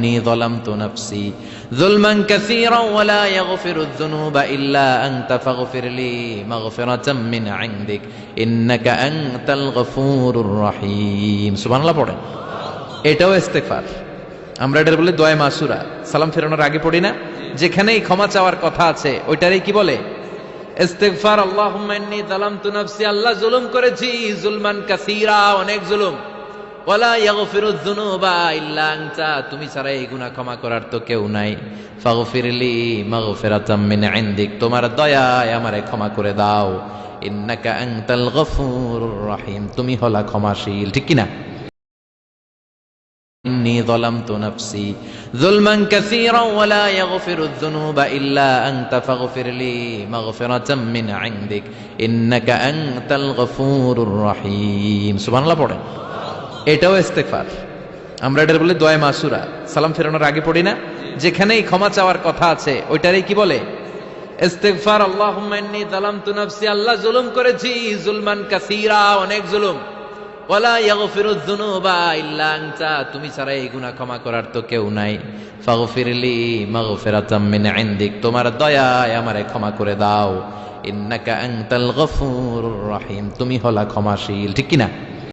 إني ظلمت نفسي ظلما كثيرا ولا يغفر الذنوب إلا أنت فاغفر لي مغفرة من عندك إنك أنت الغفور الرحيم سبحان الله পড়েন এটাও ইস্তেগফার আমরা এটার বলে দোয়া মাসুরা সালাম ফেরানোর আগে পড়ি না যেখানেই ক্ষমা চাওয়ার কথা আছে ওইটারই কি বলে ইস্তেগফার আল্লাহুম্মা ইন্নী যালামতু নাফসি আল্লাহ জুলুম করেছি জুলমান কাসীরা অনেক জুলুম ওলা ইয়াগফিরুদ্দুনুবা ইল্লা আনতা, তুমি ছাড়া এই গুনাহ ক্ষমা করার তো কেউ নাই। ফাগফিরলি মাগফিরাতাম মিন ইনদিক, তোমার দয়ায় আমারে ক্ষমা করে দাও। ইন্নাকা আনতাল গফুরুর রহিম, তুমি হলা ক্ষমাশীল, ঠিক কি না ইন্নি যালামতু নাফসি যুলমান কাসীরা ওয়ালা ইয়াগফিরুয যুনুবা ইল্লা আনতা ফাগফিরলি মাগফিরাতাম মিন ইনদিক। ইন্নাকা আনতাল গফুরুর রহিম। সুবহানাল্লাহ, পড়ে। এটাও ইস্তেগফার। আমরা এটার বলে দোয়া মাসুরা। সালাম ফেরানোর আগে পড়ি না? যেখানেই ক্ষমা চাওয়ার কথা আছে, ওইটারই কি বলে? ইস্তেগফার, আল্লাহুম্মা ইন্নী যালামতু নাফসি, আল্লাহ জুলুম করেছি, জুলমান কাসীরা, অনেক জুলুম। ওয়ালা ইয়াগফিরুয যুনুবা ইল্লা আনতা, তুমি ছাড়া এই গুনাহ ক্ষমা করার তো কেউ নাই। ফাগফিরলি মাগফিরাতাম মিন ইনদিক, তোমার দয়ায় আমারে ক্ষমা করে দাও। ইন্নাকা আনতাল গফুরুর রহিম, তুমি হলা ক্ষমাশীল, ঠিক কি না